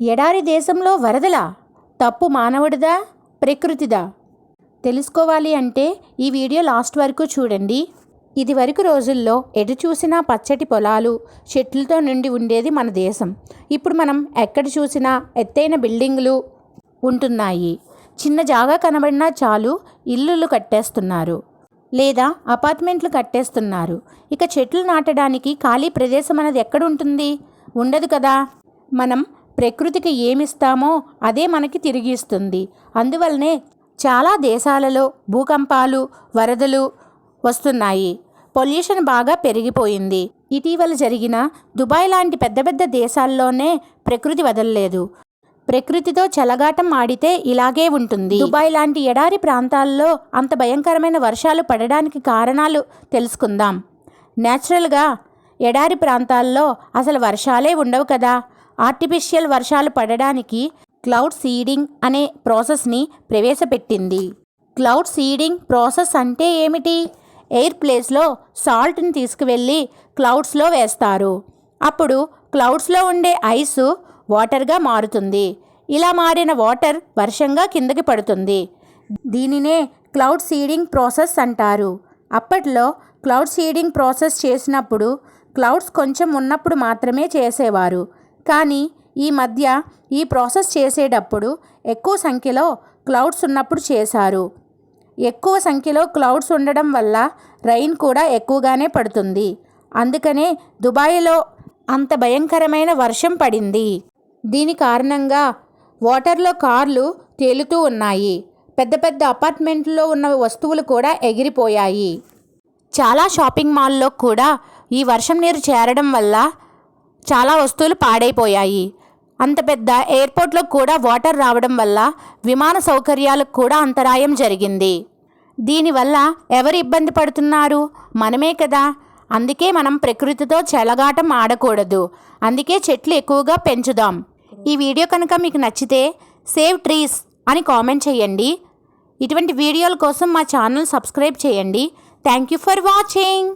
ఎడారి దేశంలో వరదలా? తప్పు మానవుడిదా? ప్రకృతిదా? తెలుసుకోవాలి అంటే ఈ వీడియో లాస్ట్ వరకు చూడండి. ఇది వరకు రోజుల్లో ఎటు చూసినా పచ్చటి పొలాలు చెట్లతో నిండి ఉండేది మన దేశం. ఇప్పుడు మనం ఎక్కడ చూసినా ఎత్తైన బిల్డింగులు ఉంటున్నాయి. చిన్న జాగా కనబడినా చాలు ఇల్లులు కట్టేస్తున్నారు. లేదా అపార్ట్మెంట్లు కట్టేస్తున్నారు. ఇక చెట్లు నాటడానికి ఖాళీ ప్రదేశం అనేది ఎక్కడ ఉంటుంది? ఉండదు కదా. మనం ప్రకృతికి ఏమిస్తామో అదే మనకి తిరిగి ఇస్తుంది అందువల్లనే చాలా దేశాలలో భూకంపాలు వరదలు వస్తున్నాయి. పొల్యూషన్ బాగా పెరిగిపోయింది. ఇటీవల జరిగిన దుబాయ్ లాంటి పెద్ద పెద్ద దేశాల్లోనే ప్రకృతి వదలలేదు. ప్రకృతితో చెలగాటం ఆడితే ఇలాగే ఉంటుంది. దుబాయ్ లాంటి ఎడారి ప్రాంతాల్లో అంత భయంకరమైన వర్షాలు పడడానికి కారణాలు తెలుసుకుందాం. నేచురల్గా ఎడారి ప్రాంతాల్లో అసలు వర్షాలే ఉండవు కదా? ఆర్టిఫిషియల్ వర్షాలు పడడానికి క్లౌడ్ సీడింగ్ అనే ప్రాసెస్ని ప్రవేశపెట్టింది. క్లౌడ్ సీడింగ్ ప్రాసెస్ అంటే ఏమిటి? ఎయిర్ ప్లేస్లో సాల్ట్ని తీసుకువెళ్ళి క్లౌడ్స్లో వేస్తారు. అప్పుడు క్లౌడ్స్లో ఉండే ఐస్ వాటర్గా మారుతుంది. ఇలా మారిన వాటర్ వర్షంగా కిందకి పడుతుంది. దీనినే క్లౌడ్ సీడింగ్ ప్రాసెస్ అంటారు. అప్పట్లో క్లౌడ్ సీడింగ్ ప్రాసెస్ చేసినప్పుడు క్లౌడ్స్ కొంచెం ఉన్నప్పుడు మాత్రమే చేసేవారు. కానీ ఈ మధ్య ఈ ప్రాసెస్ చేసేటప్పుడు ఎక్కువ సంఖ్యలో క్లౌడ్స్ ఉన్నప్పుడు చేశారు. ఎక్కువ సంఖ్యలో క్లౌడ్స్ ఉండడం వల్ల రైన్ కూడా ఎక్కువగానే పడుతుంది. అందుకనే దుబాయ్లో అంత భయంకరమైన వర్షం పడింది. దీని కారణంగా వాటర్లో కార్లు తేలుతూ ఉన్నాయి. పెద్ద పెద్ద అపార్ట్మెంట్లో ఉన్న వస్తువులు కూడా ఎగిరిపోయాయి. చాలా షాపింగ్ మాల్లో కూడా ఈ వర్షం నీరు చేరడం వల్ల చాలా వస్తువులు పాడైపోయాయి. అంత పెద్ద ఎయిర్పోర్ట్లో కూడా వాటర్ రావడం వల్ల విమాన సౌకర్యాలకు కూడా అంతరాయం జరిగింది. దీనివల్ల ఎవరు ఇబ్బంది పడుతున్నారు? మనమే కదా. అందుకే మనం ప్రకృతితో చెలగాటం ఆడకూడదు. అందుకే చెట్లు ఎక్కువగా పెంచుదాం. ఈ వీడియో కనుక మీకు నచ్చితే సేవ్ ట్రీస్ అని కామెంట్ చేయండి. ఇటువంటి వీడియోల కోసం మా ఛానల్ సబ్స్క్రైబ్ చేయండి. Thank you for watching.